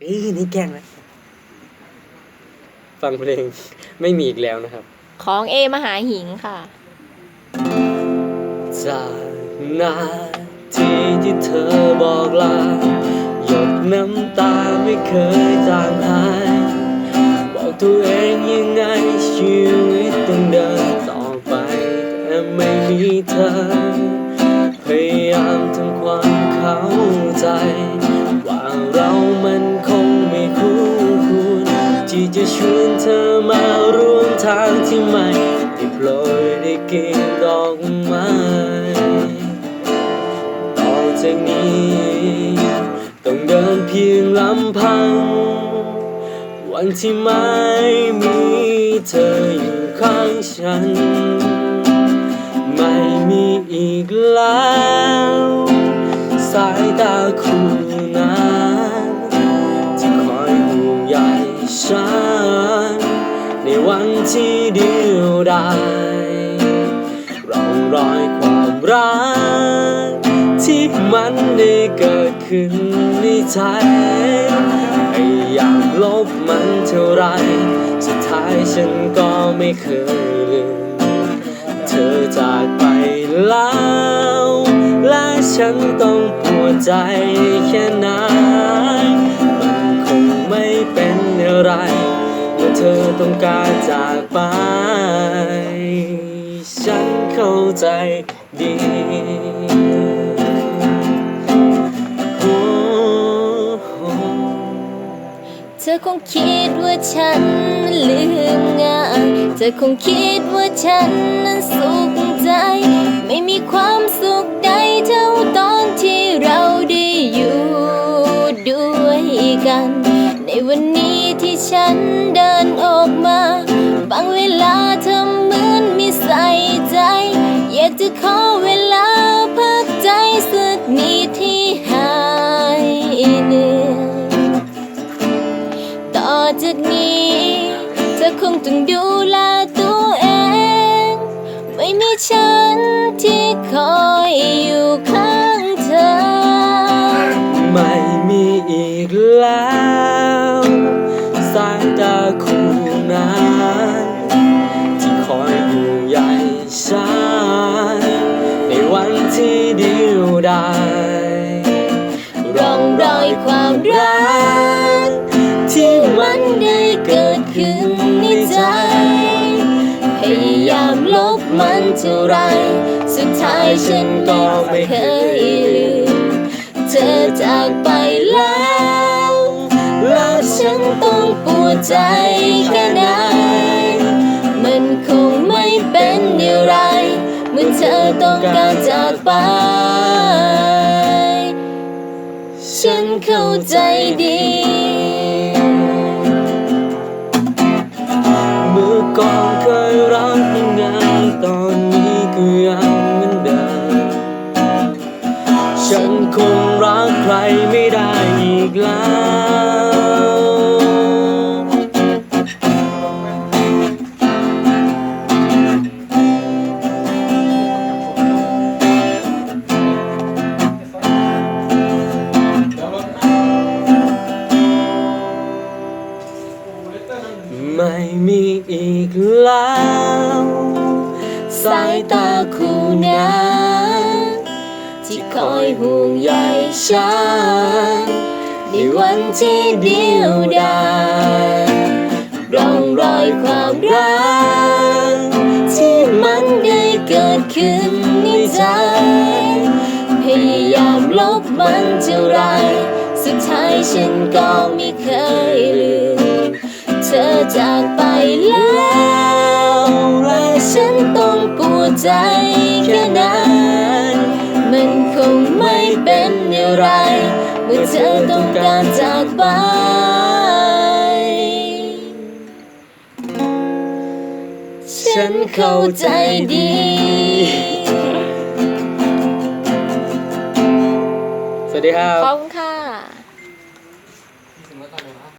เอ้ยนี่แกล้งนะฟังเพลง ไม่มีอีกแล้วนะครับ ของเอมหาหิงค่ะ จากนาทีที่เธอบอกลาหยดน้ำตาไม่เคยจางหาย บอกตัวเองยังไงชีวิตต้องเดินต่อไปแต่ไม่มีเธอางที่ไม่ได้โปรยได้กินดอกไม้ต่อจากนี้ ต้องเดินเพียงลำพัง วันที่ไม่มีเธออยู่ข้างฉัน ไม่มีอีกแล้ว สายตาคู่นั้นที่คอยห่วงใยฉัน ในวันที่เดียวดายร่องรอยความรัก ที่มันได้เกิดขึ้นในใจพยายามลบมันเท่าไร สุดท้ายฉันก็ไม่เคยลืม เธอจากไปแล้ว และฉันต้องปวดใจแค่ไหนมันคงไม่เป็นอะไร เธอต้องการจากไป ฉันเข้าใจดี เธอคงคิดว่าฉันลืมง่าย เธอคงคิดว่าฉันนั้นสุขใจ ไม่มีความสุขใดเท่าตอนที่เราได้อยู่ด้วยกัน ในวันนี้ที่ฉัน จากนี้ เธอคงต้องดูแลตัวเอง ไม่มีฉันที่คอยอยู่ข้างเธอ ไม่มีอีกแล้วสายตาคู่นั้นที่คอยห่วงใยฉันในวันที่เดียวดายร่องรอยความรัก ขึ้นในใจ พยายามลบมันเท่าไร สุดท้ายฉันก็ไม่เคยลืม เธอจากไปแล้วและฉันต้องปวดใจแค่ไหน มันคงไม่เป็นอย่างไร เมื่อเธอต้องการจากไป ฉันเข้าใจดี ฉันคงรักใครไม่ได้อีกแล้วไม่มีอีกแล้ว สายตาคู่นั้น ที่คอยห่วงใยฉันในวันที่เดียวดายร่องรอยความรักที่มันได้เกิดขึ้นในใจ พยายามลบมันเท่าไร สุดท้ายฉันก็ไม่เคยลืม เธอจากไปแล้ว ต้องการจากไป ฉันเข้าใจดี